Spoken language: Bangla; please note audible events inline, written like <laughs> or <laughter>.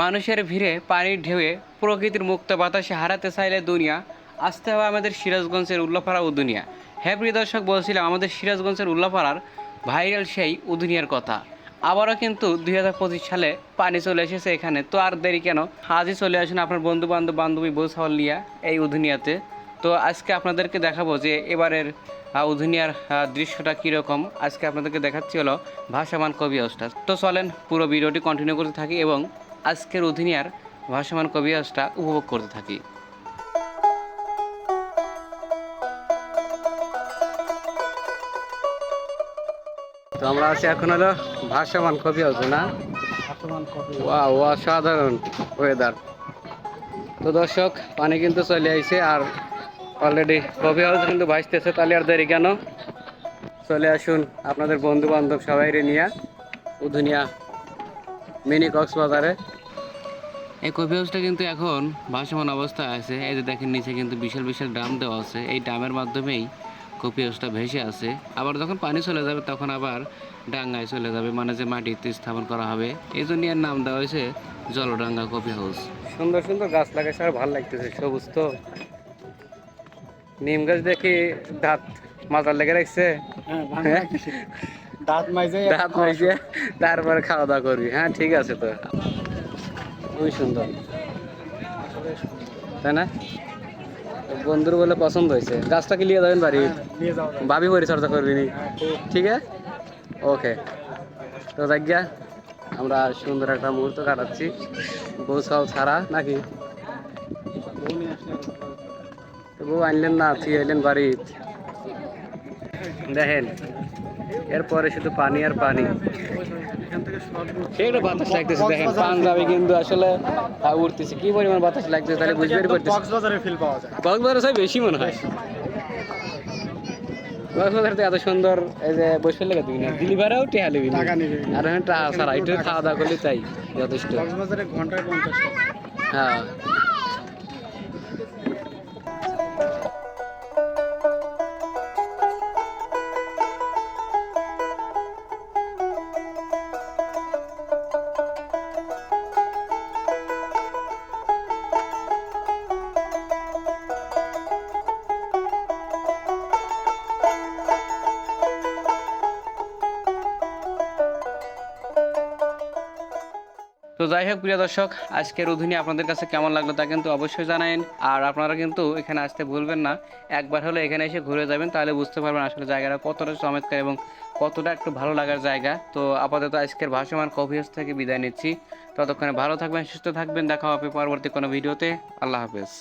মানুষের ভিড়ে পানির ঢেউয়ে প্রকৃতির মুক্ত বাতাসে হারাতে চাইলে দুনিয়া, আসতে হবে আমাদের সিরাজগঞ্জের উল্লাপাড়া উদুনিয়া। হ্যাঁ প্রিয় দর্শক, বলছিলাম আমাদের সিরাজগঞ্জের উল্লাপাড়ার ভাইরাল সেই উদুনিয়ার কথা। আবারও কিন্তু দুই হাজার পঁচিশ সালে পানি চলে এসেছে এখানে। তো আর দেরি কেন? আজই চলে আসুন আপনার বন্ধু বান্ধব বান্ধবী বউ সাওয়াল নিয়া এই উদুনিয়াতে। তো আজকে আপনাদেরকে দেখাবো যে এবারের উধুনিয়ার দৃশ্যটা কীরকম। আজকে আপনাদেরকে দেখাচ্ছি হলো ভাসমান কবি হাউসটা তো চলেন পুরো ভিডিওটি কন্টিনিউ করতে থাকি এবং আজকের উধুনিয়ার ভাসমান কবি হাউসটা উপভোগ করতে থাকি। তো আমরা আছি এখন হলো ভাসমান কবি হাউস না? ওয়া অসাধারণ ওয়েদার তো দর্শক পানি কিন্তু চলে আইছে আর অলরেডি কবি হাউস কিন্তু ভাসতেছে তাহলে আর দেরি কেন? চলে আসুন আপনাদের বন্ধু বান্ধব সবাই নিয়ে। উধুনিয়া মিনি কক্সবাজারে। এই কফি হাউসটা কিন্তু এখন ভাসমান অবস্থায় আছে। এই যে দেখেন নিচে কিন্তু বিশাল বিশাল ড্রাম দেওয়া আছে। এই ড্রামের মাধ্যমেই কফি হাউসটা ভেসে আছে আবার যখন পানি চলে যাবে তখন আবার ডাঙ্গায় চলে যাবে মানে যে মাটিতে স্থাপন করা হবে। এই জন্য এর নাম দেওয়া হয়েছে জলডাঙ্গা কফি হাউস সুন্দর সুন্দর গাছ লাগাইছে আর ভালো লাগতেছে সবুজ তো। নিম গাছ দেখি দাঁত মাথার লেগে রাখছে। হ্যাঁ, <laughs> দাঁত মাইজে দাঁত মাইছে তারপরে খাওয়া দাওয়া করবি। হ্যাঁ ঠিক আছে তো। খুবই সুন্দর। তাই না? বন্ধুর বলে পছন্দ হয়েছে। গাছটা কি নিয়ে যাবেন বাড়ি? নিয়ে ভাবি পরিচর্যা করবি নি? ঠিক। আছে? ওকে তো যাজ্ঞা আমরা সুন্দর একটা মুহূর্ত কাটাচ্ছি। বউ সব ছাড়া নাকি? বউ আনলেন না তুই এলেন বাড়ি। দেখেন এরপরে শুধু পানি আর পানি। বাতাস লাগতেছে দেখেন পাঞ্জাবি কিন্তু আসলে উঠতেছে কি পরিমাণ বাতাস লাগতেছে তাহলে পারতেছি কক্সবাজারে ফিল পাওয়া যায়। কক্সবাজার সাহেব বেশি মনে হয়। কক্সবাজার এত সুন্দর এই যে বসে লেগে দিবি না টেহা নিবি আর টাকা ছাড়া একটু খাওয়া দাওয়া করলে তাই যথেষ্ট। কক্সবাজারে ঘন্টায় পঞ্চাশ টাকা হ্যাঁ। তো যাই হোক, প্রিয় দর্শক, আজকের অধীনে আপনাদের কাছে কেমন লাগল তা কিন্তু অবশ্যই জানাবেন আর আপনারা কিন্তু এখানে আসতে ভুলবেন না। একবার হলে এখানে এসে ঘুরে যাবেন, তাহলে বুঝতে পারবেন আসলে জায়গাটা কতটা চমৎকার এবং কতটা একটু ভালো লাগার জায়গা। তো আপাতত আজকের ভাসমান কফি হাউস থেকে বিদায় নিচ্ছি। ততক্ষণে ভালো থাকবেন, সুস্থ থাকবেন। দেখা হবে পরবর্তী কোনো ভিডিওতে। আল্লাহ হাফেজ।